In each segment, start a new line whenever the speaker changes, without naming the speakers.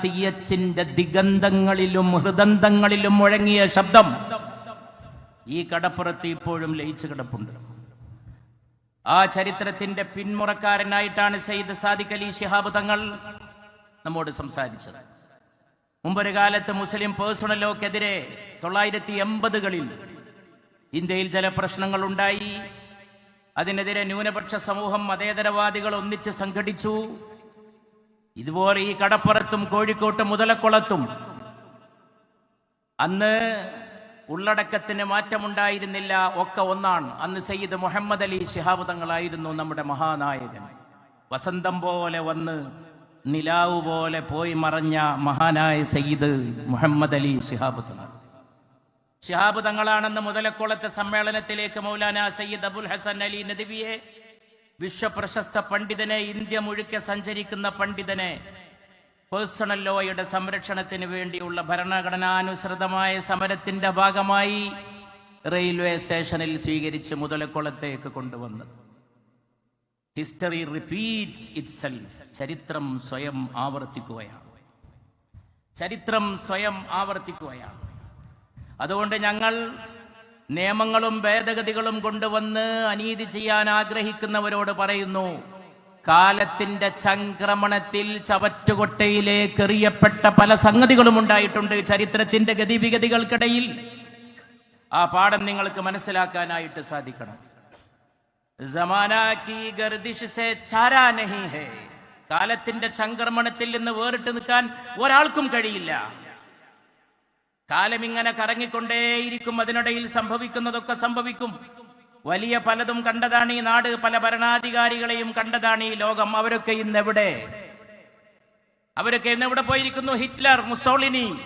C എച്ചിന്റെ ദിഗന്ധങ്ങളിലും ഹൃദന്തങ്ങളിലും മുഴങ്ങിയ ശബ്ദം ഈ കടപ്പുറത്ത് ഇപ്പോഴും ലയിച്ചു കിടപ്പുണ്ട്. ആ ചരിത്രത്തിന്റെ പിന്മുറക്കാരനായിട്ടാണ് സയ്യിദ് സാദിഖ് അലി ശിഹാബ് തങ്ങൾ നമ്മോട് സംസാരിച്ചത്. മുമ്പൊരു കാലത്ത് മുസ്ലിം പേഴ്സണൽ ലോക്കെതിരെ തൊള്ളായിരത്തി എൺപതുകളിൽ ഇന്ത്യയിൽ ചില പ്രശ്നങ്ങൾ ഉണ്ടായി. അതിനെതിരെ ന്യൂനപക്ഷ സമൂഹം മതേതരവാദികൾ ഒന്നിച്ച് സംഘടിച്ചു. ഇതുപോലെ ഈ കടപ്പുറത്തും കോഴിക്കോട്ട് മുതലക്കുളത്തും അന്ന് ഉള്ളടക്കത്തിന് മാറ്റമുണ്ടായിരുന്നില്ല ഒക്കെ ഒന്നാണ്. അന്ന് സയ്യിദ് മുഹമ്മദ് അലി ശിഹാബ് തങ്ങളായിരുന്നു നമ്മുടെ മഹാനായകൻ. വസന്തം പോലെ വന്ന് നിലാവ് പോലെ പോയി മറഞ്ഞ മഹാനായ സയ്യിദ് മുഹമ്മദ് അലി ശിഹാബ് തങ്ങൾ. ശിഹാബ് തങ്ങളാണെന്ന് മുതലക്കുളത്തെ സമ്മേളനത്തിലേക്ക് മൗലാന സയ്യിദ് അബുൽ ഹസൻ അലി നദിവിയെ വിശ്വപ്രശസ്ത പണ്ഡിതനെ ഇന്ത്യ മുഴുക്കെ സഞ്ചരിക്കുന്ന പണ്ഡിതനെ പേഴ്സണൽ ലോയുടെ സംരക്ഷണത്തിന് വേണ്ടിയുള്ള ഭരണഘടനാനുസൃതമായ സമരത്തിന്റെ ഭാഗമായി റെയിൽവേ സ്റ്റേഷനിൽ സ്വീകരിച്ച് മുതലക്കുളത്തേക്ക് കൊണ്ടുവന്നത്. History repeats itself. ചരിത്രം സ്വയം ആവർത്തിക്കുകയാണ്. ചരിത്രം സ്വയം ആവർത്തിക്കുകയാണ്. അതുകൊണ്ട് ഞങ്ങൾ നിയമങ്ങളും ഭേദഗതികളും കൊണ്ടുവന്ന് അനീതി ചെയ്യാൻ ആഗ്രഹിക്കുന്നവരോട് പറയുന്നു കാലത്തിന്റെ ചംക്രമണത്തിൽ ചവറ്റുകൊട്ടയിലേക്ക് എറിയപ്പെട്ട പല സംഗതികളും ഉണ്ടായിട്ടുണ്ട്. ചരിത്രത്തിന്റെ ഗതിവിഗതികൾക്കിടയിൽ ആ പാഠം നിങ്ങൾക്ക് മനസ്സിലാക്കാനായിട്ട് സാധിക്കണം. ഗർദിഷ് സേ കാലത്തിന്റെ ചംക്രമണത്തിൽ നിന്ന് വേറിട്ട് നിൽക്കാൻ ഒരാൾക്കും കഴിയില്ല. കാലം ഇങ്ങനെ കറങ്ങിക്കൊണ്ടേയിരിക്കും. അതിനിടയിൽ സംഭവിക്കുന്നതൊക്കെ സംഭവിക്കും. വലിയ പലതും കണ്ടതാണ് ഈ നാട്. പല ഭരണാധികാരികളെയും കണ്ടതാണ് ഈ ലോകം. അവരൊക്കെ ഇന്ന് എവിടെ അവരൊക്കെ ഇന്ന് എവിടെ പോയിരിക്കുന്നു? Hitler Mussolini.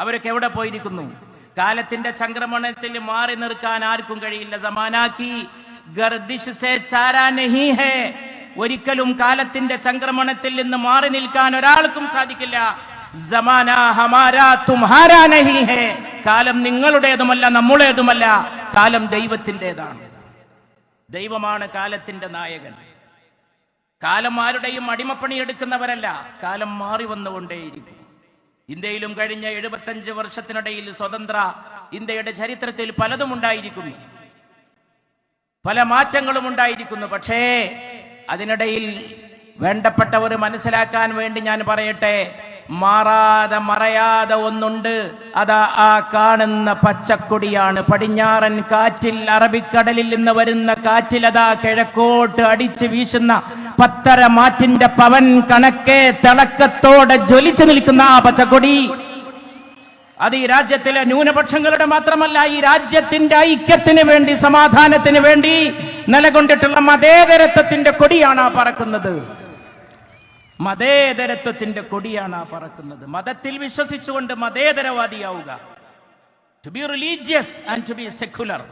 അവരൊക്കെ എവിടെ പോയിരിക്കുന്നു? കാലത്തിന്റെ സംക്രമണത്തിൽ മാറി നിർക്കാൻ ആർക്കും കഴിയില്ല. സമാനാക്കി. ഗർദിഷ് ഒരിക്കലും കാലത്തിന്റെ സംക്രമണത്തിൽ നിന്ന് മാറി നിൽക്കാൻ ഒരാൾക്കും സാധിക്കില്ല. ജമാന ഹമാരാ തുംഹാരാ നഹി ഹേ. കാലം നിങ്ങളുടേതുമല്ല നമ്മുടേതുമല്ല. കാലം ദൈവത്തിന്റെതാണ്. ദൈവമാണ് കാലത്തിന്റെ നായകൻ. കാലം ആരുടെയും അടിമപ്പണി എടുക്കുന്നവരല്ല. കാലം മാറി വന്നുകൊണ്ടേയിരിക്കും. ഇന്ത്യയിലും കഴിഞ്ഞ എഴുപത്തഞ്ച് വർഷത്തിനിടയിൽ സ്വതന്ത്ര ഇന്ത്യയുടെ ചരിത്രത്തിൽ പലതും ഉണ്ടായിരിക്കുന്നു. പല മാറ്റങ്ങളും ഉണ്ടായിരിക്കുന്നു. പക്ഷേ അതിനിടയിൽ വേണ്ടപ്പെട്ടവർ മനസ്സിലാക്കാൻ വേണ്ടി ഞാൻ പറയട്ടെ. മാറാതെ മറയാതെ ഒന്നുണ്ട്. അതാ ആ കാണുന്ന പച്ചക്കൊടിയാണ്. പടിഞ്ഞാറൻ കാറ്റിൽ അറബിക്കടലിൽ നിന്ന് വരുന്ന കാറ്റിൽ അതാ കിഴക്കോട്ട് അടിച്ച് വീശുന്ന പത്തര മാറ്റിന്റെ പവൻ കണക്കെ തിളക്കത്തോടെ ജ്വലിച്ചു നിൽക്കുന്ന ആ പച്ചക്കൊടി. അത് ഈ രാജ്യത്തിലെ ന്യൂനപക്ഷങ്ങളുടെ മാത്രമല്ല ഈ രാജ്യത്തിന്റെ ഐക്യത്തിന് വേണ്ടി സമാധാനത്തിന് വേണ്ടി നിലകൊണ്ടിട്ടുള്ള മതേതരത്വത്തിന്റെ കൊടിയാണ് ആ പറക്കുന്നത്. മതേതരത്വത്തിന്റെ കൊടിയാണ് ആ പറക്കുന്നത്. മതത്തിൽ വിശ്വസിച്ചുകൊണ്ട് മതേതരവാദിയാവുക. To be religious and to be secular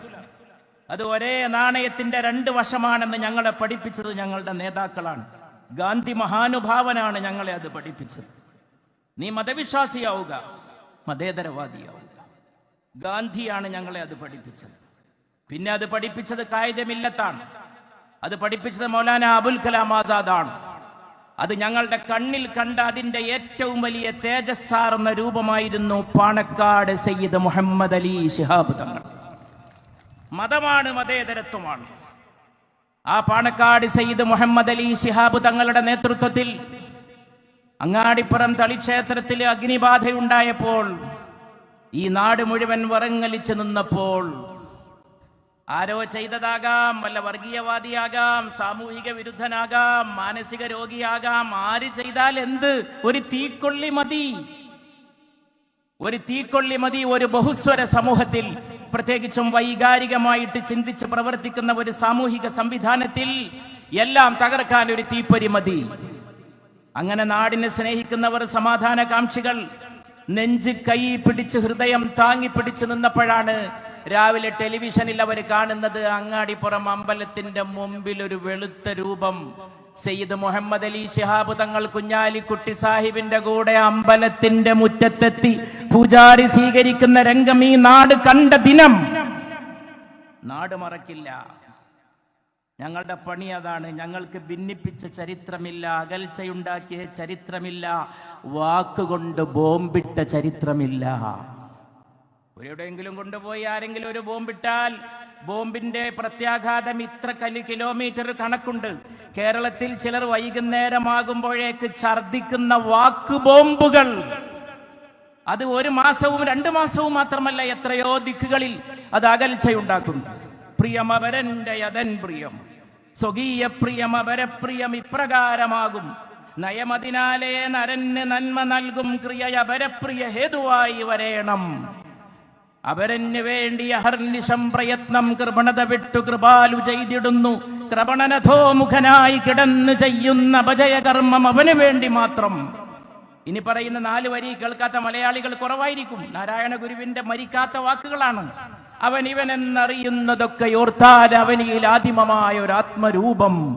അത് ഒരേ നാണയത്തിന്റെ രണ്ട് വശമാണെന്ന് ഞങ്ങളെ പഠിപ്പിച്ചത് ഞങ്ങളുടെ നേതാക്കളാണ്. ഗാന്ധി മഹാനുഭാവനാണ് ഞങ്ങളെ അത് പഠിപ്പിച്ചത്. നീ മതവിശ്വാസിയാവുക മതേതരവാദിയാവുക. ഗാന്ധിയാണ് ഞങ്ങളെ അത് പഠിപ്പിച്ചത്. പിന്നെ അത് പഠിപ്പിച്ചത് കായികമില്ലത്താണ്. അത് പഠിപ്പിച്ചത് മൗലാന അബുൽ കലാം ആസാദാണ്. അത് ഞങ്ങളുടെ കണ്ണിൽ കണ്ട അതിന്റെ ഏറ്റവും വലിയ തേജസ്സാർന്ന രൂപമായിരുന്നു പാണക്കാട് സയ്യിദ് മുഹമ്മദ് അലി ശിഹാബ് തങ്ങൾ. മതമാണ് മതേതരത്വമാണ്. ആ പാണക്കാട് സയ്യിദ് മുഹമ്മദ് അലി ശിഹാബ് തങ്ങളുടെ നേതൃത്വത്തിൽ അങ്ങാടിപ്പുറം തളിക്ഷേത്രത്തിൽ അഗ്നിബാധയുണ്ടായപ്പോൾ ഈ നാട് മുഴുവൻ വറങ്ങലിച്ചു നിന്നപ്പോൾ ആരോ ചെയ്തതാകാം വല്ല വർഗീയവാദിയാകാം സാമൂഹിക വിരുദ്ധനാകാം മാനസിക രോഗിയാകാം. ആര് ചെയ്താൽ എന്ത്? ഒരു തീക്കൊള്ളി മതി. ഒരു തീക്കൊള്ളി മതി ഒരു ബഹുസ്വര സമൂഹത്തിൽ. പ്രത്യേകിച്ചും വൈകാരികമായിട്ട് ചിന്തിച്ച് പ്രവർത്തിക്കുന്ന ഒരു സാമൂഹിക സംവിധാനത്തിൽ എല്ലാം തകർക്കാൻ ഒരു തീപ്പൊരി മതി. അങ്ങനെ നാടിനെ സ്നേഹിക്കുന്നവർ സമാധാനകാംക്ഷികൾ നെഞ്ച് കൈ പിടിച്ച് ഹൃദയം താങ്ങി പിടിച്ചു നിന്നപ്പോഴാണ് രാവിലെ ടെലിവിഷനിൽ അവർ കാണുന്നത് അങ്ങാടിപ്പുറം അമ്പലത്തിന്റെ മുമ്പിൽ ഒരു വെളുത്ത രൂപം. സയ്യിദ് മുഹമ്മദ് അലി ശിഹാബ് തങ്ങൾ കുഞ്ഞാലിക്കുട്ടി സാഹിബിന്റെ കൂടെ അമ്പലത്തിന്റെ മുറ്റത്തെത്തി പൂജാരി സ്വീകരിക്കുന്ന രംഗം ഈ നാട് കണ്ട ദിനം. നാട് മറക്കില്ല. ഞങ്ങളുടെ പണി അതാണ്. ഞങ്ങൾക്ക് ഭിന്നിപ്പിച്ച ചരിത്രമില്ല അകൽച്ചയുണ്ടാക്കിയ ചരിത്രമില്ല വാക്കുകൊണ്ട് ബോംബിട്ട ചരിത്രമില്ല. എവിടെയെങ്കിലും കൊണ്ടുപോയി ആരെങ്കിലും ഒരു ബോംബിട്ടാൽ ബോംബിന്റെ പ്രത്യാഘാതം ഇത്ര കൽ കിലോമീറ്റർ കണക്കുണ്ട്. കേരളത്തിൽ ചിലർ വൈകുന്നേരമാകുമ്പോഴേക്ക് ഛർദിക്കുന്ന വാക്ക് ബോംബുകൾ. അത് ഒരു മാസവും രണ്ടു മാസവും മാത്രമല്ല എത്രയോ ദിക്കുകളിൽ അത് അകൽച്ചയുണ്ടാക്കുന്നു. പ്രിയമവരന്റെ അതൻ പ്രിയം. സ്വകീയ പ്രിയം അപരപ്രിയം ഇപ്രകാരമാകും. നയമതിനാലേ നരന് നന്മ നൽകും ക്രിയ അപരപ്രിയ ഹേതുവായി വരേണം. അവരന് വേണ്ടി അഹർനിശം പ്രയത്നം കൃപണത വിട്ടു കൃപാലു ചെയ്തിടുന്നു. കൃപണനഥോ മുഖനായി കിടന്ന് ചെയ്യുന്ന അപജയകർമ്മം അവന് വേണ്ടി മാത്രം. ഇനി പറയുന്ന നാല് വരി കേൾക്കാത്ത മലയാളികൾ കുറവായിരിക്കും. നാരായണ ഗുരുവിന്റെ മരിക്കാത്ത വാക്കുകളാണ്. അവൻ ഇവൻ എന്നറിയുന്നതൊക്കെ ഓർത്താൽ അവനിയിൽ ആദിമമായ ഒരു ആത്മരൂപം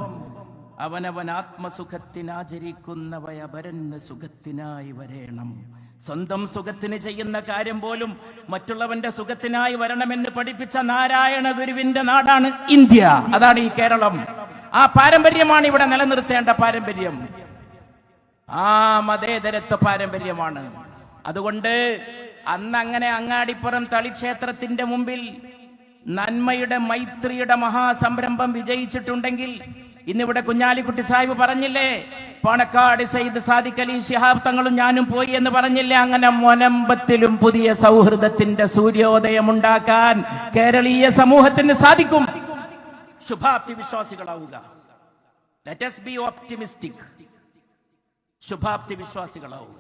അവനവൻ ആത്മസുഖത്തിനാചരിക്കുന്നവയവരന് സുഖത്തിനായി വരേണം. സ്വന്തം സുഖത്തിന് ചെയ്യുന്ന കാര്യം പോലും മറ്റുള്ളവന്റെ സുഖത്തിനായി വരണമെന്ന് പഠിപ്പിച്ച നാരായണ ഗുരുവിന്റെ നാടാണ് ഇന്ത്യ. അതാണ് ഈ കേരളം. ആ പാരമ്പര്യമാണ് ഇവിടെ നിലനിർത്തേണ്ട പാരമ്പര്യം. ആ മതേതരത്വ പാരമ്പര്യമാണ്. അതുകൊണ്ട് അന്ന് അങ്ങനെ അങ്ങാടിപ്പുറം തളിക്ഷേത്രത്തിന്റെ മുമ്പിൽ നന്മയുടെ മൈത്രിയുടെ മഹാസംരംഭം വിജയിച്ചിട്ടുണ്ടെങ്കിൽ ഇന്നിവിടെ കുഞ്ഞാലിക്കുട്ടി സാഹിബ് പറഞ്ഞില്ലേ? പണക്കാട് സയ്യിദ് സാദിഖ് അലി ശിഹാബ് തങ്ങളും ഞാനും പോയി എന്ന് പറഞ്ഞില്ലേ? അങ്ങനെ മൊനമ്പത്തിലും പുതിയ സൗഹൃദത്തിന്റെ സൂര്യോദയം ഉണ്ടാക്കാൻ കേരളീയ സമൂഹത്തിന് സാധിക്കും. ശുഭാപ്തി വിശ്വാസികളാവുക ശുഭാപ്തി വിശ്വാസികളാവുക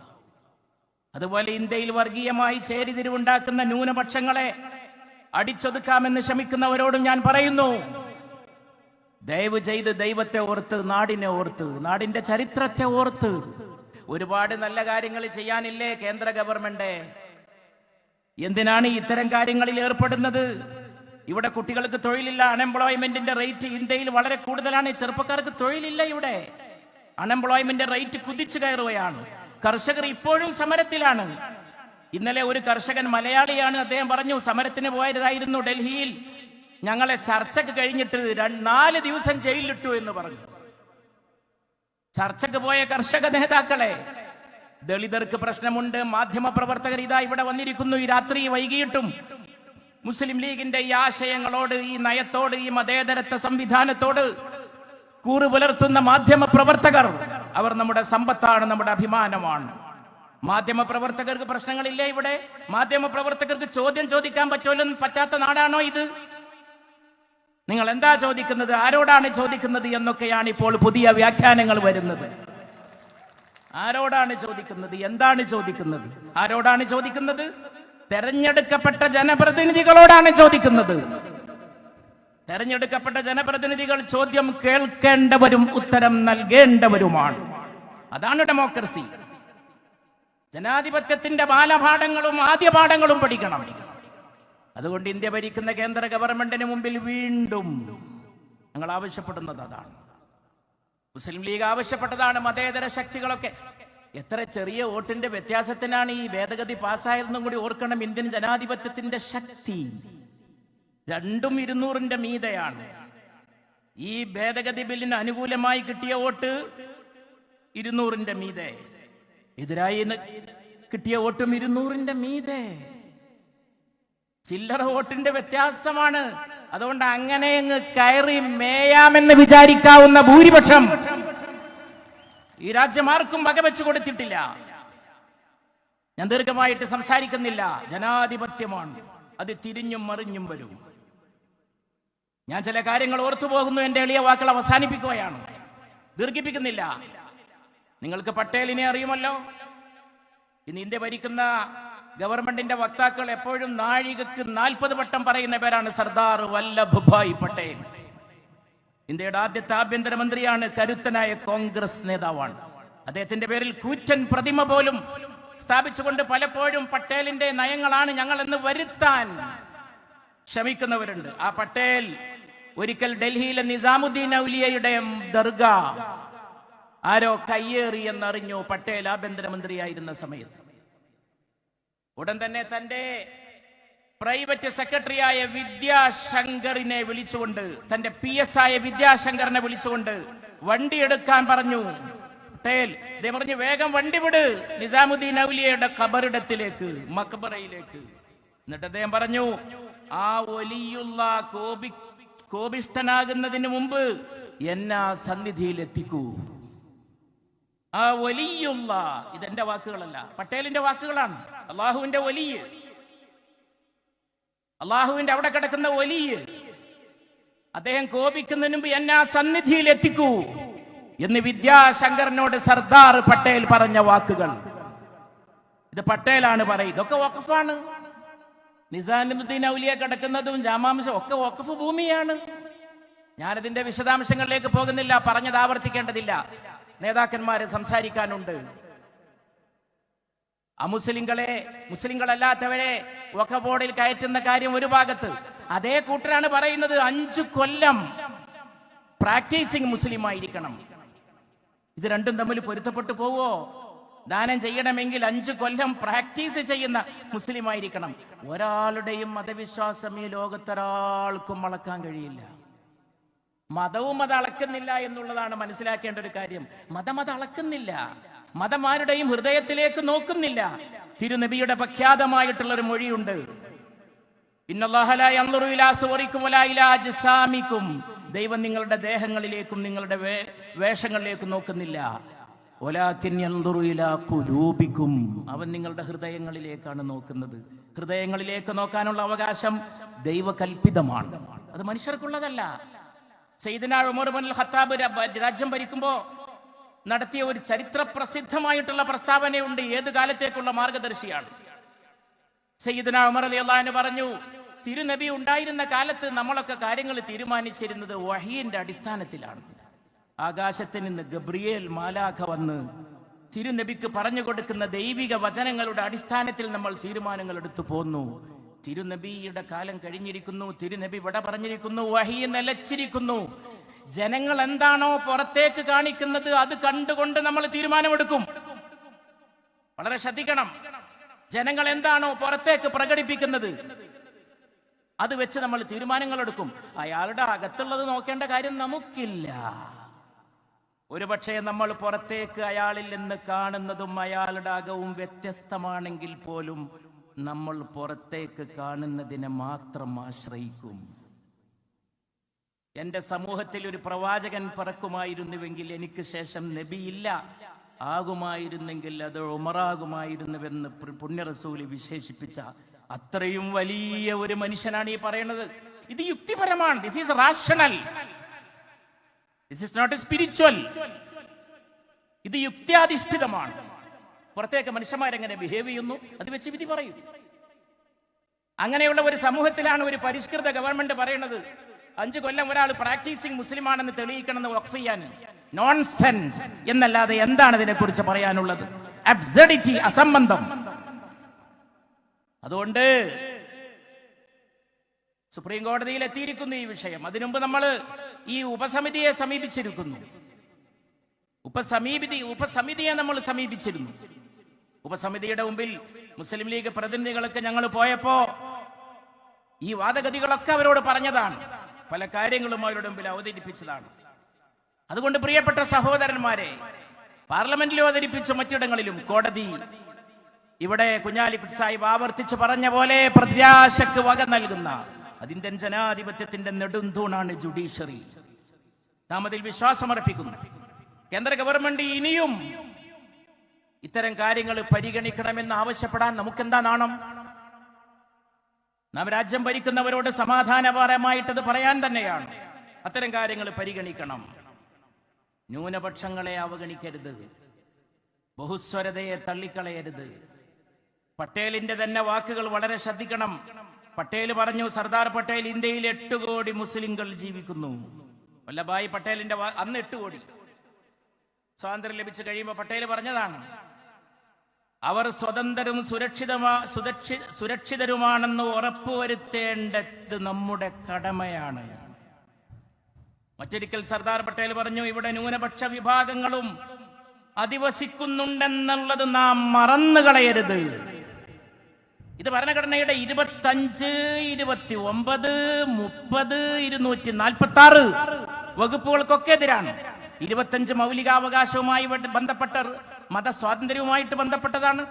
അതുപോലെ ഇന്ത്യയിൽ വർഗീയമായി ചേരിതിരിവുണ്ടാക്കുന്ന ന്യൂനപക്ഷങ്ങളെ അടിച്ചൊതുക്കാമെന്ന് ശ്രമിക്കുന്നവരോടും ഞാൻ പറയുന്നു. ദയവ് ചെയ്ത് ദൈവത്തെ ഓർത്ത് നാടിനെ ഓർത്ത് നാടിന്റെ ചരിത്രത്തെ ഓർത്ത്. ഒരുപാട് നല്ല കാര്യങ്ങൾ ചെയ്യാനില്ലേ കേന്ദ്ര ഗവൺമെന്റ്? എന്തിനാണ് ഇത്തരം കാര്യങ്ങളിൽ ഏർപ്പെടുന്നത്? ഇവിടെ കുട്ടികൾക്ക് തൊഴിലില്ല അൺഎംപ്ലോയ്മെന്റിന്റെ റേറ്റ് ഇന്ത്യയിൽ വളരെ കൂടുതലാണ്. ചെറുപ്പക്കാർക്ക് തൊഴിലില്ല ഇവിടെ. അൺഎംപ്ലോയ്മെന്റ് റേറ്റ് കുതിച്ചു കയറുകയാണ്. കർഷകർ ഇപ്പോഴും സമരത്തിലാണ്. ഇന്നലെ ഒരു കർഷകൻ മലയാളിയാണ് അദ്ദേഹം പറഞ്ഞു സമരത്തിന് പോയതായിരുന്നു ഡൽഹിയിൽ. ഞങ്ങളെ ചർച്ചക്ക് കഴിഞ്ഞിട്ട് നാല് ദിവസം ജയിലിലിട്ടു എന്ന് പറഞ്ഞു. ചർച്ചക്ക് പോയ കർഷക നേതാക്കളെ ദളിതർക്ക് പ്രശ്നമുണ്ട് മാധ്യമ പ്രവർത്തകർ ഇതാ ഇവിടെ വന്നിരിക്കുന്നു ഈ രാത്രി വൈകിട്ടും മുസ്ലിം ലീഗിന്റെ ഈ ആശയങ്ങളോട് ഈ നയത്തോട് ഈ മതേതരത്വ സംവിധാനത്തോട് കൂറു പുലർത്തുന്ന മാധ്യമ പ്രവർത്തകർ അവർ നമ്മുടെ സമ്പത്താണ് നമ്മുടെ അഭിമാനമാണ്. മാധ്യമ പ്രവർത്തകർക്ക് പ്രശ്നങ്ങളില്ലേ ഇവിടെ? മാധ്യമ പ്രവർത്തകർക്ക് ചോദ്യം ചോദിക്കാൻ പറ്റുമല്ലോ പറ്റാത്ത നാടാണോ ഇത്? നിങ്ങൾ എന്താ ചോദിക്കുന്നത്? ആരോടാണ് ചോദിക്കുന്നത് എന്നൊക്കെയാണ് ഇപ്പോൾ പുതിയ വ്യാഖ്യാനങ്ങൾ വരുന്നത്. ആരോടാണ് ചോദിക്കുന്നത്? എന്താണ് ചോദിക്കുന്നത്? ആരോടാണ് ചോദിക്കുന്നത്? തെരഞ്ഞെടുക്കപ്പെട്ട ജനപ്രതിനിധികളോടാണ് ചോദിക്കുന്നത്. തെരഞ്ഞെടുക്കപ്പെട്ട ജനപ്രതിനിധികൾ ചോദ്യം കേൾക്കേണ്ടവരും ഉത്തരം നൽകേണ്ടവരുമാണ്. അതാണ് ഡെമോക്രസി. ജനാധിപത്യത്തിന്റെ ബാലപാഠങ്ങളും ആദ്യ പാഠങ്ങളും പഠിക്കണം. അതുകൊണ്ട് ഇന്ത്യ ഭരിക്കുന്ന കേന്ദ്ര ഗവൺമെന്റിന് മുമ്പിൽ വീണ്ടും ഞങ്ങൾ ആവശ്യപ്പെടുന്നത് അതാണ്. മുസ്ലിം ലീഗ് ആവശ്യപ്പെട്ടതാണ് മതേതര ശക്തികളൊക്കെ. എത്ര ചെറിയ വോട്ടിന്റെ വ്യത്യാസത്തിനാണ് ഈ ഭേദഗതി പാസ്സായതെന്നും കൂടി ഓർക്കണം ഇന്ത്യൻ ജനാധിപത്യത്തിന്റെ ശക്തി. രണ്ടും ഇരുന്നൂറിന്റെ മീതയാണ്. ഈ ഭേദഗതി ബില്ലിന് അനുകൂലമായി കിട്ടിയ വോട്ട് ഇരുന്നൂറിന്റെ മീതെ. എതിരായി കിട്ടിയ വോട്ടും ഇരുന്നൂറിന്റെ മീതെ. ചില്ലറ വോട്ടിന്റെ വ്യത്യാസമാണ്. അതുകൊണ്ട് അങ്ങനെ അങ്ങ് കയറി മേയാമെന്ന് വിചാരിക്കാവുന്ന ഭൂരിപക്ഷം ഈ രാജ്യം ആർക്കും വകവെച്ചു കൊടുത്തിട്ടില്ല. ഞാൻ ദീർഘമായിട്ട് സംസാരിക്കുന്നില്ല. ജനാധിപത്യമാണ്. അത് തിരിഞ്ഞും മറിഞ്ഞും വരും. ഞാൻ ചില കാര്യങ്ങൾ ഓർത്തുപോകുന്നു എന്റെ എളിയ വാക്കുകൾ അവസാനിപ്പിക്കുകയാണ്. ദീർഘിപ്പിക്കുന്നില്ല. നിങ്ങൾക്ക് പട്ടേലിനെ അറിയുമല്ലോ? ഇന്ന് ഇന്ത്യ ഭരിക്കുന്ന ഗവൺമെന്റിന്റെ വക്താക്കൾ എപ്പോഴും നാഴികക്ക് നാൽപ്പത് വട്ടം പറയുന്ന പേരാണ് സർദാർ വല്ലഭഭായ് പട്ടേൽ. ഇന്ത്യയുടെ ആദ്യത്തെ ആഭ്യന്തരമന്ത്രിയാണ് കരുത്തനായ കോൺഗ്രസ് നേതാവാണ്. അദ്ദേഹത്തിന്റെ പേരിൽ കൂറ്റൻ പ്രതിമ പോലും സ്ഥാപിച്ചുകൊണ്ട് പലപ്പോഴും പട്ടേലിന്റെ നയങ്ങളാണ് ഞങ്ങൾ എന്ന് വരുത്താൻ ശ്രമിക്കുന്നവരുണ്ട്. ആ പട്ടേൽ ഒരിക്കൽ ഡൽഹിയിലെ നിസാമുദ്ദീൻ ഔലിയയുടെ ദർഗ ആരോ കയ്യേറി എന്നറിഞ്ഞു പട്ടേൽ ആഭ്യന്തരമന്ത്രിയായിരുന്ന സമയത്ത്. ഉടൻ തന്നെ തന്റെ പ്രൈവറ്റ് സെക്രട്ടറിയായ വിദ്യാശങ്കറിനെ വിളിച്ചുകൊണ്ട് തന്റെ പി എസ് ആയ വിദ്യാശങ്കറിനെ വിളിച്ചുകൊണ്ട് വണ്ടി എടുക്കാൻ പറഞ്ഞു. പട്ടേൽ പറഞ്ഞു വേഗം വണ്ടി വിട്. നിസാമുദ്ദീൻ ഔലിയയുടെ ഖബറിടത്തിലേക്ക് മക്ബറയിലേക്ക്. എന്നിട്ട് അദ്ദേഹം പറഞ്ഞു ആ ഒലിയുള്ള കോപി കോപിഷ്ടനാകുന്നതിന് മുമ്പ് എന്നാ സന്നിധിയിൽ എത്തിക്കൂ. ആ വലിയുള്ള ഇതെന്റെ വാക്കുകളല്ല പട്ടേലിന്റെ വാക്കുകളാണ്. അള്ളാഹുവിന്റെ വലിയ. അള്ളാഹുവിന്റെ അവിടെ കിടക്കുന്ന വലിയ. അദ്ദേഹം കോപിക്കുന്നതിന് മുമ്പ് എന്നെ ആ സന്നിധിയിൽ എത്തിക്കൂ എന്ന് വിദ്യാശങ്കറിനോട് സർദാർ പട്ടേൽ പറഞ്ഞ വാക്കുകൾ. ഇത് പട്ടേലാണ് പറയുന്നത്. ഇതൊക്കെ വഖഫാണ്. നിസാനുദ്ദീൻ ഔലിയ കിടക്കുന്നതും ജാമാംശം ഒക്കെ വഖഫ് ഭൂമിയാണ്. ഞാനതിന്റെ വിശദാംശങ്ങളിലേക്ക് പോകുന്നില്ല പറഞ്ഞത് ആവർത്തിക്കേണ്ടതില്ല. നേതാക്കന്മാര് സംസാരിക്കാനുണ്ട്. അമുസ്ലിങ്ങളെ മുസ്ലിങ്ങളല്ലാത്തവരെ ഒക്കെ ബോർഡിൽ കയറ്റുന്ന കാര്യം ഒരു ഭാഗത്ത്. അതേ കൂട്ടരാണ് പറയുന്നത് അഞ്ചു കൊല്ലം പ്രാക്ടീസിങ് മുസ്ലിം ആയിരിക്കണം ഇത് രണ്ടും തമ്മിൽ പൊരുത്തപ്പെട്ടു പോവോ? ദാനം ചെയ്യണമെങ്കിൽ അഞ്ചു കൊല്ലം പ്രാക്ടീസ് ചെയ്യുന്ന മുസ്ലിം ആയിരിക്കണം ഒരാളുടെയും മതവിശ്വാസം ഈ ലോകത്തൊരാൾക്കും വളക്കാൻ കഴിയില്ല. മതവും അത് അളക്കുന്നില്ല എന്നുള്ളതാണ് മനസ്സിലാക്കേണ്ട ഒരു കാര്യം. മതം അത് അളക്കുന്നില്ല. മതം ആരുടെയും ഹൃദയത്തിലേക്ക് നോക്കുന്നില്ല. തിരുനബിയുടെ പ്രഖ്യാതമായിട്ടുള്ള ഒരു മൊഴിയുണ്ട്. ദൈവം നിങ്ങളുടെ ദേഹങ്ങളിലേക്കും നിങ്ങളുടെ വേഷങ്ങളിലേക്കും നോക്കുന്നില്ല. ഒലാക്കിൻ ഇലാ ഖുലൂബിക്കും. അവൻ നിങ്ങളുടെ ഹൃദയങ്ങളിലേക്കാണ് നോക്കുന്നത്. ഹൃദയങ്ങളിലേക്ക് നോക്കാനുള്ള അവകാശം ദൈവകൽപിതമാണ് അത് മനുഷ്യർക്കുള്ളതല്ല. സയ്യിദ്ന ഉമർ ഖത്താബ് രാജ്യം ഭരിക്കുമ്പോ നടത്തിയ ഒരു ചരിത്ര പ്രസിദ്ധമായിട്ടുള്ള പ്രസ്താവനയുണ്ട്. ഏത് കാലത്തേക്കുള്ള മാർഗദർശിയാണ്? സയ്യിദന ഉമർ അലി അള്ളഹാന് പറഞ്ഞു തിരുനബി ഉണ്ടായിരുന്ന കാലത്ത് നമ്മളൊക്കെ കാര്യങ്ങൾ തീരുമാനിച്ചിരുന്നത് വഹീന്റെ അടിസ്ഥാനത്തിലാണ്. ആകാശത്ത് നിന്ന് ഗബ്രിയേൽ മാലാഖ വന്ന് തിരുനബിക്ക് പറഞ്ഞു കൊടുക്കുന്ന ദൈവിക വചനങ്ങളുടെ അടിസ്ഥാനത്തിൽ നമ്മൾ തീരുമാനങ്ങൾ എടുത്തു പോന്നു. തിരുനബിയുടെ കാലം കഴിഞ്ഞിരിക്കുന്നു തിരുനബി ഇവിടെ പറഞ്ഞിരിക്കുന്നു വഹി നിലച്ചിരിക്കുന്നു. ജനങ്ങൾ എന്താണോ പുറത്തേക്ക് കാണിക്കുന്നത് അത് കണ്ടുകൊണ്ട് നമ്മൾ തീരുമാനമെടുക്കും. വളരെ ശ്രദ്ധിക്കണം. ജനങ്ങൾ എന്താണോ പുറത്തേക്ക് പ്രകടിപ്പിക്കുന്നത് അത് വെച്ച് നമ്മൾ തീരുമാനങ്ങൾ എടുക്കും അയാളുടെ അകത്തുള്ളത് നോക്കേണ്ട കാര്യം നമുക്കില്ല. ഒരുപക്ഷെ നമ്മൾ പുറത്തേക്ക് അയാളിൽ നിന്ന് കാണുന്നതും അയാളുടെ അകവും വ്യത്യസ്തമാണെങ്കിൽ പോലും നമ്മൾ പുറത്തേക്ക് കാണുന്നതിനെ മാത്രം ആശ്രയിക്കും. എന്റെ സമൂഹത്തിൽ ഒരു പ്രവാചകൻ പറക്കുമായിരുന്നുവെങ്കിൽ എനിക്ക് ശേഷം നബിയില്ല. ആകുമായിരുന്നെങ്കിൽ അത് ഉമറാകുമായിരുന്നുവെന്ന് പുണ്യറസൂലി പുണ്യ റസൂൽ വിശേഷിപ്പിച്ച അത്രയും വലിയ ഒരു മനുഷ്യനാണ് ഈ പറയുന്നത് ഇത് യുക്തിപരമാണ്. This is rational this is not a spiritual ഇത് യുക്തിയാധിഷ്ഠിതമാണ്. പുറത്തേക്ക് മനുഷ്യന്മാരെങ്ങനെ ബിഹേവ് ചെയ്യുന്നു? അത് വെച്ച് വിധി പറയും. അങ്ങനെയുള്ള ഒരു സമൂഹത്തിലാണ് ഒരു പരിഷ്കൃത ഗവൺമെന്റ് പറയുന്നത്. അഞ്ചു കൊല്ലം ഒരാൾ പ്രാക്ടീസിങ് മുസ്ലിമാണെന്ന് തെളിയിക്കണമെന്ന് വഖഫ് ചെയ്യാൻ. നോൺസെൻസ് എന്നല്ലാതെ എന്താണ് ഇതിനെക്കുറിച്ച് പറയാനുള്ളത്? അബ്സഡിറ്റി അസംബന്ധം. അതുകൊണ്ട് സുപ്രീം കോടതിയിൽ എത്തിയിരിക്കുന്നു ഈ വിഷയം. അതിനുമുമ്പ് നമ്മൾ ഈ ഉപസമിതിയെ സമീപിച്ചിരിക്കുന്നു. ഉപസമീപിതി ഉപസമിതിയെ നമ്മൾ സമീപിച്ചിരുന്നു. ഉപസമിതിയുടെ മുമ്പിൽ മുസ്ലിം ലീഗ് പ്രതിനിധികളൊക്കെ ഞങ്ങൾ പോയപ്പോ ഈ വാദഗതികളൊക്കെ അവരോട് പറഞ്ഞതാണ്. പല കാര്യങ്ങളും അവരുടെ മുമ്പിൽ അവതരിപ്പിച്ചതാണ്. അതുകൊണ്ട് പ്രിയപ്പെട്ട സഹോദരന്മാരെ പാർലമെന്റിൽ അവതരിപ്പിച്ച മറ്റിടങ്ങളിലും കോടതി ഇവിടെ കുഞ്ഞാലിക്കുട്ടി സാഹിബ് ആവർത്തിച്ച് പറഞ്ഞ പോലെ പ്രത്യാശക്ക് വക നൽകുന്ന അതിന്റെ ജനാധിപത്യത്തിന്റെ നെടുന്തൂണാണ് ജുഡീഷ്യറി. നാം അതിൽ വിശ്വാസമർപ്പിക്കുന്നു. കേന്ദ്ര ഗവൺമെന്റ് ഇനിയും ഇത്തരം കാര്യങ്ങൾ പരിഗണിക്കണമെന്ന് ആവശ്യപ്പെടാൻ നമുക്കെന്താ നാണം? നാം രാജ്യം ഭരിക്കുന്നവരോട് സമാധാനപരമായിട്ടത് പറയാൻ തന്നെയാണ്. അത്തരം കാര്യങ്ങൾ പരിഗണിക്കണം. ന്യൂനപക്ഷങ്ങളെ അവഗണിക്കരുത്. ബഹുസ്വരതയെ തള്ളിക്കളയരുത്. പട്ടേലിന്റെ തന്നെ വാക്കുകൾ വളരെ ശ്രദ്ധിക്കണം. പട്ടേൽ പറഞ്ഞു സർദാർ പട്ടേൽ ഇന്ത്യയിൽ എട്ട് കോടി മുസ്ലിങ്ങൾ ജീവിക്കുന്നു. വല്ലഭായ് പട്ടേലിന്റെ അന്ന് എട്ട് കോടി. സ്വാതന്ത്ര്യം ലഭിച്ചു കഴിയുമ്പോൾ പട്ടേൽ പറഞ്ഞതാണ് അവർ സ്വതന്ത്രരും സുരക്ഷിതമാ സുരക്ഷി സുരക്ഷിതരുമാണെന്ന് ഉറപ്പുവരുത്തേണ്ടത് നമ്മുടെ കടമയാണ്. മറ്റൊരിക്കൽ സർദാർ പട്ടേൽ പറഞ്ഞു ഇവിടെ ന്യൂനപക്ഷ വിഭാഗങ്ങളും അധിവസിക്കുന്നുണ്ടെന്നുള്ളത് നാം മറന്നു കളയരുത്. ഇത് ഭരണഘടനയുടെ ഇരുപത്തഞ്ച് ഇരുപത്തി ഒമ്പത് മുപ്പത് ഇരുന്നൂറ്റി നാൽപ്പത്തി ആറ് വകുപ്പുകൾക്കൊക്കെ എതിരാണ്. ഇരുപത്തഞ്ച് മൗലികാവകാശവുമായി ബന്ധപ്പെട്ട മതസ്വാതന്ത്ര്യവുമായിട്ട് ബന്ധപ്പെട്ടതാണ്.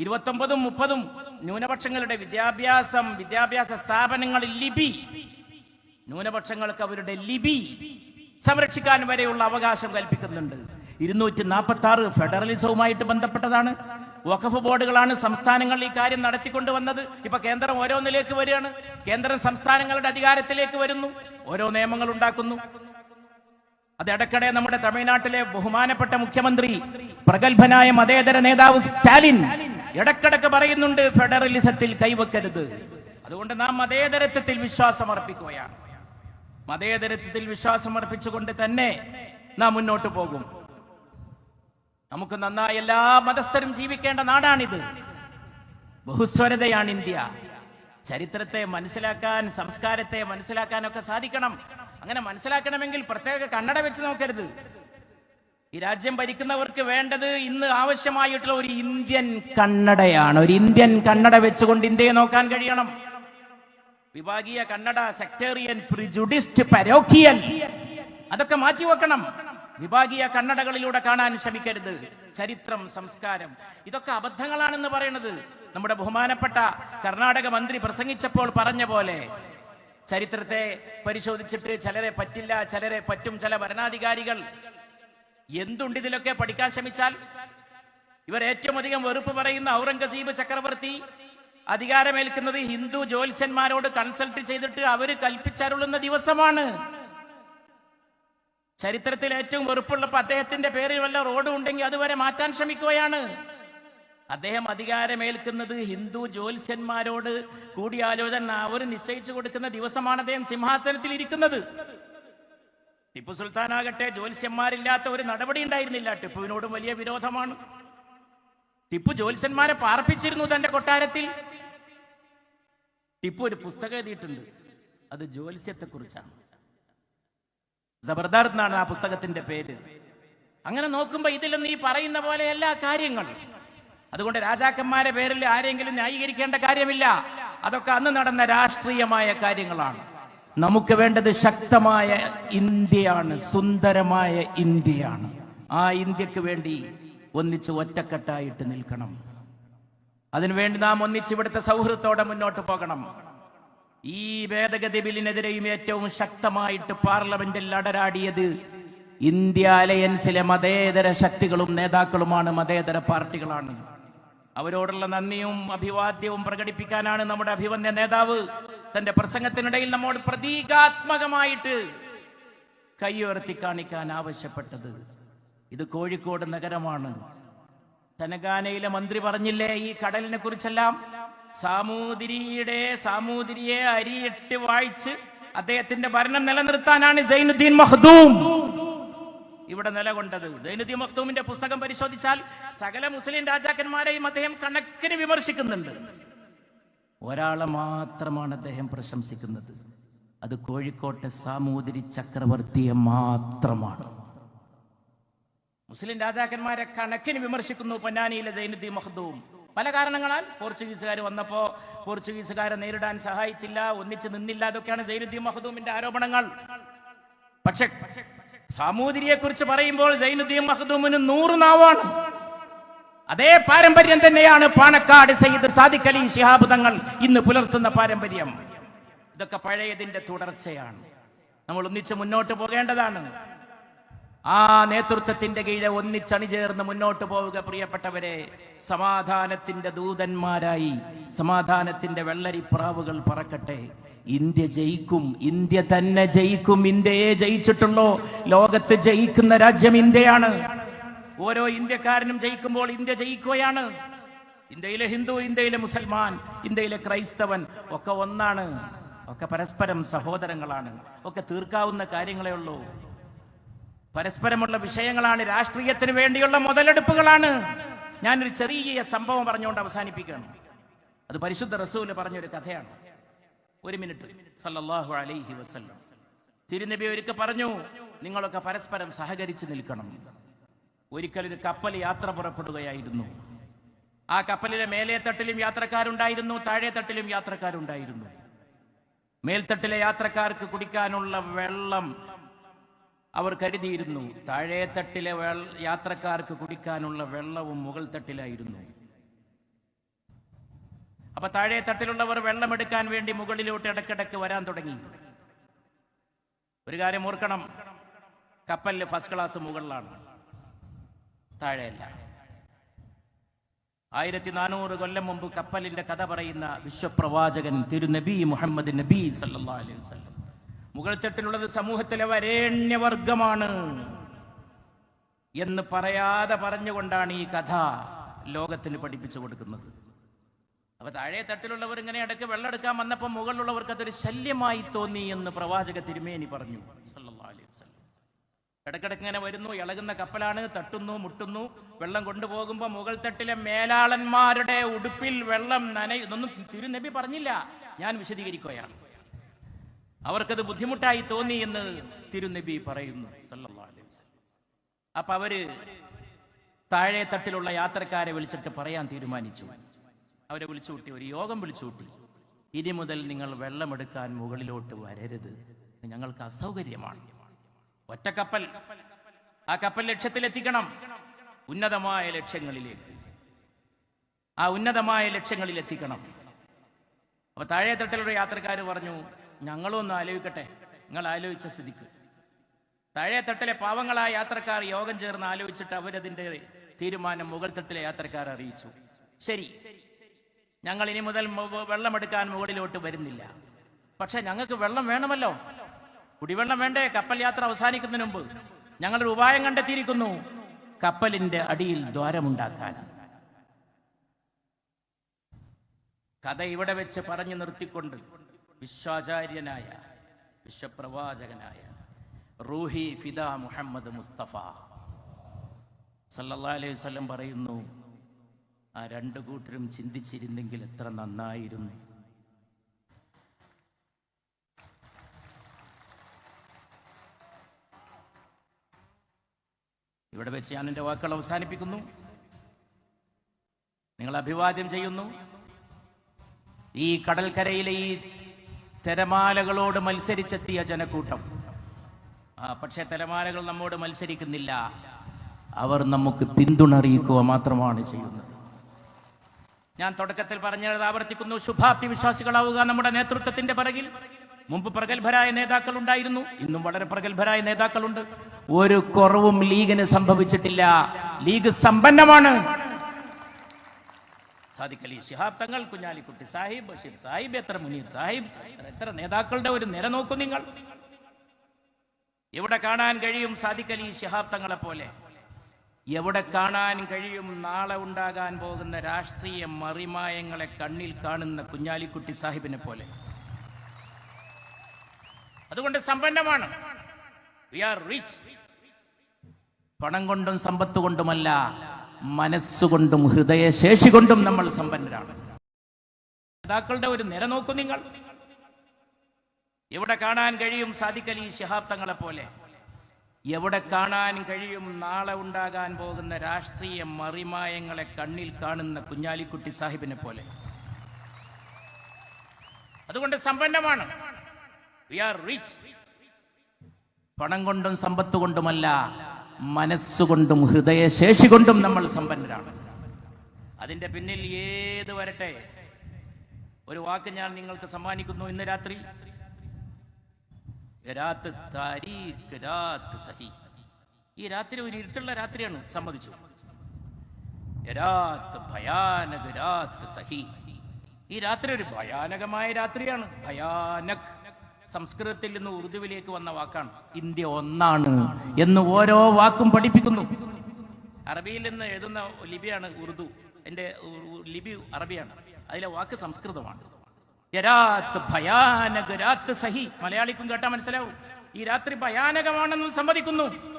ഇരുപത്തൊമ്പതും മുപ്പതും ന്യൂനപക്ഷങ്ങളുടെ വിദ്യാഭ്യാസം വിദ്യാഭ്യാസ സ്ഥാപനങ്ങളിൽ ലിപി. ന്യൂനപക്ഷങ്ങൾക്ക് അവരുടെ ലിപി സംരക്ഷിക്കാൻ വരെയുള്ള അവകാശം കൽപ്പിക്കുന്നുണ്ട്. ഇരുന്നൂറ്റി നാൽപ്പത്തി ആറ് ഫെഡറലിസവുമായിട്ട് ബന്ധപ്പെട്ടതാണ്. വഖഫ് ബോർഡുകളാണ് സംസ്ഥാനങ്ങൾ ഈ കാര്യം നടത്തിക്കൊണ്ടുവന്നത്. ഇപ്പൊ കേന്ദ്രം ഓരോന്നിലേക്ക് വരികയാണ്. കേന്ദ്രം സംസ്ഥാനങ്ങളുടെ അധികാരത്തിലേക്ക് വരുന്നു. ഓരോ നിയമങ്ങൾ ഉണ്ടാക്കുന്നു അത് ഇടയ്ക്കിടെ നമ്മുടെ തമിഴ്നാട്ടിലെ ബഹുമാനപ്പെട്ട മുഖ്യമന്ത്രി പ്രഗത്ഭനായ മതേതര നേതാവ് സ്റ്റാലിൻ ഇടക്കിടക്ക് പറയുന്നുണ്ട് ഫെഡറലിസത്തിൽ കൈവെക്കരുത്. അതുകൊണ്ട് നാം മതേതരത്വത്തിൽ വിശ്വാസം അർപ്പിക്കുകയാണ്. മതേതരത്വത്തിൽ വിശ്വാസം അർപ്പിച്ചുകൊണ്ട് തന്നെ നാം മുന്നോട്ട് പോകും. നമുക്ക് നന്നായി എല്ലാ മതസ്ഥരും ജീവിക്കേണ്ട നാടാണിത്. ബഹുസ്വരതയാണ് ഇന്ത്യ. ചരിത്രത്തെ മനസ്സിലാക്കാൻ സംസ്കാരത്തെ മനസ്സിലാക്കാനൊക്കെ സാധിക്കണം. അങ്ങനെ മനസ്സിലാക്കണമെങ്കിൽ പ്രത്യേക കണ്ണട വെച്ച് നോക്കരുത്. ഈ രാജ്യം ഭരിക്കുന്നവർക്ക് വേണ്ടത് ഇന്ന് ആവശ്യമായിട്ടുള്ള ഒരു ഇന്ത്യൻ കണ്ണടയാണ്. ഒരു ഇന്ത്യൻ കണ്ണട വെച്ചുകൊണ്ട് ഇന്ത്യയെ നോക്കാൻ കഴിയണം. വിഭാഗീയ കണ്ണട സെക്ടേറിയൻ പ്രിജുഡിസ്റ്റ് പരോക്കിയൻ അതൊക്കെ മാറ്റിവെക്കണം വിഭാഗീയ കണ്ണടകളിലൂടെ കാണാൻ ശ്രമിക്കരുത്. ചരിത്രം സംസ്കാരം ഇതൊക്കെ അബദ്ധങ്ങളാണെന്ന് പറയുന്നത് നമ്മുടെ ബഹുമാനപ്പെട്ട കർണാടക മന്ത്രി പ്രസംഗിച്ചപ്പോൾ പറഞ്ഞ പോലെ ചരിത്രത്തെ പരിശോധിച്ചിട്ട് ചിലരെ പറ്റില്ല ചിലരെ പറ്റും ചില ഭരണാധികാരികൾ. എന്തുണ്ട് ഇതിലൊക്കെ പഠിക്കാൻ ശ്രമിച്ചാൽ? ഇവർ ഏറ്റവും അധികം വെറുപ്പ് പറയുന്ന ഔറംഗസീബ് ചക്രവർത്തി അധികാരമേൽക്കുന്നത് ഹിന്ദു ജ്യോത്സ്യന്മാരോട് കൺസൾട്ട് ചെയ്തിട്ട് അവർ കൽപ്പിച്ചരുളുന്ന ദിവസമാണ്. ചരിത്രത്തിൽ ഏറ്റവും വെറുപ്പുള്ളപ്പോ അദ്ദേഹത്തിന്റെ പേരിൽ വല്ല റോഡ് ഉണ്ടെങ്കിൽ അതുവരെ മാറ്റാൻ ശ്രമിക്കുകയാണ്. അദ്ദേഹം അധികാരമേൽക്കുന്നത് ഹിന്ദു ജ്യോത്സ്യന്മാരോട് കൂടിയാലോചന അവർ നിശ്ചയിച്ചു കൊടുക്കുന്ന ദിവസമാണ് അദ്ദേഹം സിംഹാസനത്തിൽ ഇരിക്കുന്നത്. ടിപ്പു സുൽത്താൻ ആകട്ടെ ജ്യോത്സ്യന്മാരില്ലാത്ത ഒരു നടപടി ഉണ്ടായിരുന്നില്ല. ടിപ്പുവിനോടും വലിയ വിരോധമാണ്. ടിപ്പു ജ്യോത്സ്യന്മാരെ പാർപ്പിച്ചിരുന്നു തന്റെ കൊട്ടാരത്തിൽ. ടിപ്പു ഒരു പുസ്തകം എഴുതിയിട്ടുണ്ട്. അത് ജ്യോത്സ്യത്തെ കുറിച്ചാണ് ജബർദാർ എന്നാണ് ആ പുസ്തകത്തിന്റെ പേര്. അങ്ങനെ നോക്കുമ്പോ ഇതിലൊന്നും ഈ പറയുന്ന പോലെ എല്ലാ കാര്യങ്ങൾ. അതുകൊണ്ട് രാജാക്കന്മാരെ പേരിൽ ആരെങ്കിലും ന്യായീകരിക്കേണ്ട കാര്യമില്ല. അതൊക്കെ അന്ന് നടന്ന രാഷ്ട്രീയമായ കാര്യങ്ങളാണ്. നമുക്ക് വേണ്ടത് ശക്തമായ ഇന്ത്യയാണ് സുന്ദരമായ ഇന്ത്യയാണ്. ആ ഇന്ത്യയ്ക്ക് വേണ്ടി ഒന്നിച്ച് ഒറ്റക്കെട്ടായിട്ട് നിൽക്കണം. അതിനുവേണ്ടി നാം ഒന്നിച്ച് ഇവിടുത്തെ സൗഹൃദത്തോടെ മുന്നോട്ട് പോകണം. ഈ ഭേദഗതി ബില്ലിനെതിരെയും ഏറ്റവും ശക്തമായിട്ട് പാർലമെന്റിൽ അടരാടിയത് ഇന്ത്യ അലയൻസിലെ മതേതര ശക്തികളും നേതാക്കളുമാണ് മതേതര പാർട്ടികളാണ്. അവരോടുള്ള നന്ദിയും അഭിവാദ്യവും പ്രകടിപ്പിക്കാനാണ് നമ്മുടെ അഭിവന്യ നേതാവ്. തന്റെ പ്രസംഗത്തിനിടയിൽ നമ്മോട് പ്രതീകാത്മകമായിട്ട് കൈയുയർത്തി കാണിക്കാൻ ആവശ്യപ്പെട്ടത് ഇത് കോഴിക്കോട് നഗരമാണ്. തനഗാനയിലെ മന്ത്രി പറഞ്ഞില്ലേ ഈ കടലിനെ കുറിച്ചെല്ലാം? സാമൂതിരിയുടെ സാമൂതിരിയെ അരിയിട്ട് വായിച്ച് അദ്ദേഹത്തിന്റെ ഭരണം നിലനിർത്താനാണ് സൈനുദ്ദീൻ മഹ്ദൂം. ഇവിടെ നിലകൊണ്ടത്. സൈനുദ്ദീൻ മഖ്ദൂമിന്റെ പുസ്തകം പരിശോധിച്ചാൽ സകല മുസ്ലിം രാജാക്കന്മാരെയും അദ്ദേഹം കണക്കിന് വിമർശിക്കുന്നുണ്ട്. ഒരാളെ മാത്രമാണ് അദ്ദേഹം പ്രശംസിക്കുന്നത്. അത് കോഴിക്കോട്ടെ സാമൂതിരി ചക്രവർത്തിയെ മാത്രമാണ്. മുസ്ലിം രാജാക്കന്മാരെ കണക്കിന് വിമർശിക്കുന്നു പൊന്നാനിയിലെ ജൈനുദ്ദീൻ മഹദൂം പല കാരണങ്ങളാൽ പോർച്ചുഗീസുകാർ വന്നപ്പോ പോർച്ചുഗീസുകാരെ നേരിടാൻ സഹായിച്ചില്ല ഒന്നിച്ചു നിന്നില്ല അതൊക്കെയാണ് ജൈനുദ്ദീൻ മഹദൂമിന്റെ ആരോപണങ്ങൾ. പക്ഷെ സാമൂതിരിയെ കുറിച്ച് പറയുമ്പോൾ സൈനുദ്ദീൻ മഹദൂമിന് നൂറ് നാവാണ്. അതേ പാരമ്പര്യം തന്നെയാണ് പാണക്കാട് സയ്യിദ് സാദിഖ് അലി ശിഹാബ് തങ്ങൾ ഇന്ന് പുലർത്തുന്ന പാരമ്പര്യം. ഇതൊക്കെ പഴയതിന്റെ തുടർച്ചയാണ്. നമ്മൾ ഒന്നിച്ച് മുന്നോട്ട് പോകേണ്ടതാണ്. ആ നേതൃത്വത്തിന്റെ കീഴെ ഒന്നിച്ചണിചേർന്ന് മുന്നോട്ട് പോവുക പ്രിയപ്പെട്ടവരെ. സമാധാനത്തിന്റെ ദൂതന്മാരായി സമാധാനത്തിന്റെ വെള്ളരിപ്രാവുകൾ പറക്കട്ടെ. ഇന്ത്യ ജയിക്കും ഇന്ത്യ തന്നെ ജയിക്കും ഇന്ത്യയെ ജയിച്ചിട്ടുള്ളൂ ലോകത്ത് ജയിക്കുന്ന രാജ്യം ഇന്ത്യയാണ്. ഓരോ ഇന്ത്യക്കാരനും ജയിക്കുമ്പോൾ ഇന്ത്യ ജയിക്കുകയാണ്. ഇന്ത്യയിലെ ഹിന്ദു ഇന്ത്യയിലെ മുസൽമാൻ ഇന്ത്യയിലെ ക്രൈസ്തവൻ ഒക്കെ ഒന്നാണ്. ഒക്കെ പരസ്പരം സഹോദരങ്ങളാണ്. ഒക്കെ തീർക്കാവുന്ന കാര്യങ്ങളേ ഉള്ളൂ. പരസ്പരമുള്ള വിഷയങ്ങളാണ്. രാഷ്ട്രീയത്തിന് വേണ്ടിയുള്ള മുതലെടുപ്പുകളാണ്. ഞാനൊരു ചെറിയ സംഭവം പറഞ്ഞുകൊണ്ട് അവസാനിപ്പിക്കുകയാണ്. അത് പരിശുദ്ധ റസൂൽ പറഞ്ഞൊരു കഥയാണ്. ഒരു മിനിറ്റ്. സല്ലല്ലാഹു അലൈഹി വസല്ലം. തിരുനബി ഒരിക്കൽ പറഞ്ഞു നിങ്ങളൊക്കെ പരസ്പരം സഹകരിച്ച് നിൽക്കണം. ഒരിക്കൽ ഒരു കപ്പൽ യാത്ര പുറപ്പെടുകയായിരുന്നു. ആ കപ്പലിലെ മേലെ തട്ടിലും യാത്രക്കാരുണ്ടായിരുന്നു താഴെ തട്ടിലും യാത്രക്കാരുണ്ടായിരുന്നു. മേൽത്തട്ടിലെ യാത്രക്കാർക്ക് കുടിക്കാനുള്ള വെള്ളം അവർ കരുതിയിരുന്നു. താഴെ തട്ടിലെ യാത്രക്കാർക്ക് കുടിക്കാനുള്ള വെള്ളവും മുകൾ തട്ടിലായിരുന്നു അപ്പൊ താഴെ തട്ടിലുള്ളവർ വെള്ളമെടുക്കാൻ വേണ്ടി മുകളിലോട്ട് ഇടക്കിടക്ക് വരാൻ തുടങ്ങി. ഒരു കാര്യം ഓർക്കണം. കപ്പലിൽ ഫസ്റ്റ് ക്ലാസ് മുകളിലാണ്. താഴെയല്ല. ആയിരത്തി നാനൂറ് കൊല്ലം മുമ്പ് കപ്പലിന്റെ കഥ പറയുന്ന വിശ്വപ്രവാചകൻ തിരുനബി മുഹമ്മദ് നബി സല്ലല്ലാഹു അലൈഹി തട്ടിലുള്ളത് സമൂഹത്തിലെ വരേണ്യവർഗമാണ് എന്ന് പറയാതെ പറഞ്ഞുകൊണ്ടാണ് ഈ കഥ ലോകത്തിന് പഠിപ്പിച്ചു കൊടുക്കുന്നത്. അപ്പൊ താഴെ തട്ടിലുള്ളവർ ഇങ്ങനെ ഇടയ്ക്ക് വെള്ളം എടുക്കാൻ വന്നപ്പോൾ മുകളിലുള്ളവർക്ക് അതൊരു ശല്യമായി തോന്നി എന്ന് പ്രവാചക തിരുമേനി പറഞ്ഞു ഇടക്കിടക്ക് ഇങ്ങനെ വരുന്നു ഇളകുന്ന കപ്പലാണ് തട്ടുന്നു മുട്ടുന്നു വെള്ളം കൊണ്ടുപോകുമ്പോൾ മുകൾ തട്ടിലെ മേലാളന്മാരുടെ ഉടുപ്പിൽ വെള്ളം നനയും തിരുനബി പറഞ്ഞില്ല ഞാൻ വിശദീകരിക്കുകയാണ്. അവർക്കത് ബുദ്ധിമുട്ടായി തോന്നി എന്ന് തിരുനബി പറയുന്നു അപ്പൊ അവർ താഴെ തട്ടിലുള്ള യാത്രക്കാരെ വിളിച്ചിട്ട് പറയാൻ തീരുമാനിച്ചു. അവരെ വിളിച്ചു കൂട്ടി ഒരു യോഗം വിളിച്ചു കൂട്ടി ഇനി മുതൽ നിങ്ങൾ വെള്ളമെടുക്കാൻ മുകളിലോട്ട് വരരുത്. ഞങ്ങൾക്ക് അസൗകര്യമാണ്. കപ്പൽ. ആ കപ്പൽ ലക്ഷ്യത്തിലെത്തിക്കണം. ഉന്നതമായ ലക്ഷ്യങ്ങളിലേക്ക്. ആ ഉന്നതമായ ലക്ഷ്യങ്ങളിൽ എത്തിക്കണം അപ്പൊ താഴെ തട്ടിലുള്ള യാത്രക്കാർ പറഞ്ഞു ഞങ്ങളും ഒന്ന് ആലോചിക്കട്ടെ. നിങ്ങൾ ആലോചിച്ച സ്ഥിതിക്ക്. താഴെ തട്ടിലെ പാവങ്ങളായ യാത്രക്കാർ യോഗം ചേർന്ന് ആലോചിച്ചിട്ട് അവരതിന്റെ തീരുമാനം മുകൾ തട്ടിലെ യാത്രക്കാർ അറിയിച്ചു. ശരി. ഞങ്ങൾ ഇനി മുതൽ വെള്ളമെടുക്കാൻ മുകളിലോട്ട് വരുന്നില്ല. പക്ഷെ ഞങ്ങൾക്ക് വെള്ളം വേണമല്ലോ. കുടിവെള്ളം വേണ്ടേ? കപ്പൽ യാത്ര അവസാനിക്കുന്നതിന് മുമ്പ്. ഞങ്ങളൊരു ഉപായം കണ്ടെത്തിയിരിക്കുന്നു. കപ്പലിന്റെ അടിയിൽ ദ്വാരമുണ്ടാക്കാൻ. കഥ ഇവിടെ വെച്ച് പറഞ്ഞു നിർത്തിക്കൊണ്ട് വിശ്വാചാര്യനായ വിശ്വപ്രവാചകനായ റൂഹി ഫിദ മുഹമ്മദ് മുസ്തഫ സല്ലല്ലാഹു അലൈഹി വസല്ലം പറയുന്നു ആ രണ്ടു കൂട്ടരും ചിന്തിച്ചിരുന്നെങ്കിൽ എത്ര നന്നായിരുന്നു. ഇവിടെ വെച്ച് ഞാൻ എന്റെ വാക്കുകൾ അവസാനിപ്പിക്കുന്നു. നിങ്ങൾ അഭിവാദ്യം ചെയ്യുന്നു. ഈ കടൽക്കരയിലെ ഈ തിരമാലകളോട് മത്സരിച്ചെത്തിയ ജനക്കൂട്ടം. ആ പക്ഷേ തിരമാലകൾ നമ്മോട് മത്സരിക്കുന്നില്ല. അവർ നമുക്ക് പിന്തുണ അറിയിക്കുക മാത്രമാണ് ചെയ്യുന്നത്. ഞാൻ തുടക്കത്തിൽ പറഞ്ഞത് ആവർത്തിക്കുന്നു. ശുഭാപ്തി വിശ്വാസികളാവുക നമ്മുടെ നേതൃത്വത്തിന്റെ പിറകിൽ. മുമ്പ് പ്രഗത്ഭരായ നേതാക്കൾ ഉണ്ടായിരുന്നു ഇന്നും വളരെ പ്രഗത്ഭരായ നേതാക്കളുണ്ട്. ഒരു കുറവും ലീഗിന് സംഭവിച്ചിട്ടില്ല. ലീഗ് സമ്പന്നമാണ്. സാദിഖ് ശിഹാബ് തങ്ങൾ കുഞ്ഞാലിക്കുട്ടി സാഹിബ് ബഷീർ സാഹിബ് എത്ര മുനീർ സാഹിബ് എത്ര നേതാക്കളുടെ ഒരു നിര നോക്കൂ നിങ്ങൾ. ഇവിടെ കാണാൻ കഴിയും സാദിഖ് അലി ശിഹാബ് തങ്ങളെ പോലെ എവിടെ കാണാൻ കഴിയും നാളെ ഉണ്ടാകാൻ പോകുന്ന രാഷ്ട്രീയ മറിമായങ്ങളെ കണ്ണിൽ കാണുന്ന കുഞ്ഞാലിക്കുട്ടി സാഹിബിനെ പോലെ. അതുകൊണ്ട് സമ്പന്നമാണ്. വി ആർ റിച്ച് പണം കൊണ്ടും സമ്പത്ത് കൊണ്ടുമല്ല മനസ്സുകൊണ്ടും ഹൃദയശേഷി കൊണ്ടും നമ്മൾ സമ്പന്നരാണ്. നേതാക്കളുടെ ഒരു നിര നോക്കൂ നിങ്ങൾ. എവിടെ കാണാൻ കഴിയും ഈ ശിഹാബ് തങ്ങളെ പോലെ. എവിടെ കാണാൻ കഴിയും നാളെ ഉണ്ടാകാൻ പോകുന്ന രാഷ്ട്രീയ മറിമായങ്ങളെ കണ്ണിൽ കാണുന്ന കുഞ്ഞാലിക്കുട്ടി സാഹിബിനെ പോലെ. അതുകൊണ്ട് സമ്പന്നമാണ്. വി ആർ റിച്ച് പണം കൊണ്ടും സമ്പത്ത് കൊണ്ടുമല്ല മനസ്സുകൊണ്ടും ഹൃദയശേഷി കൊണ്ടും നമ്മൾ സമ്പന്നരാണ്. അതിന്റെ പിന്നിൽ ഏത് വരട്ടെ? ഒരു വാക്ക് ഞാൻ നിങ്ങൾക്ക് സമ്മാനിക്കുന്നു ഇന്ന് രാത്രി. സഹി. ഈ രാത്രി ഒരു ഇരുട്ടുള്ള രാത്രിയാണ് സമ്മതിച്ചു. സഹി. ഈ രാത്രി ഒരു ഭയാനകമായ രാത്രിയാണ്. ഭയാനക്. സംസ്കൃതത്തിൽ നിന്ന് ഉറുദുവിലേക്ക് വന്ന വാക്കാണ്. ഇന്ത്യ ഒന്നാണ് എന്ന് ഓരോ വാക്കും പഠിപ്പിക്കുന്നു. അറബിയിൽ നിന്ന് എഴുതുന്ന ലിപിയാണ് ഉറുദു. എന്റെ ലിപി അറബിയാണ്. അതിലെ വാക്ക് സംസ്കൃതമാണ്. ഭയാനക രാത്ത് സഹി. മലയാളിക്കും കേട്ടാ മനസ്സിലാവും. ഈ രാത്രി ഭയാനകമാണെന്ന് സമ്മതിക്കുന്നു.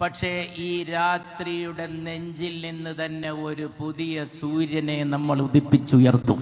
പക്ഷേ ഈ രാത്രിയുടെ നെഞ്ചിൽ നിന്ന് തന്നെ ഒരു പുതിയ സൂര്യനെ നമ്മൾ ഉദിപ്പിച്ചുയർത്തും.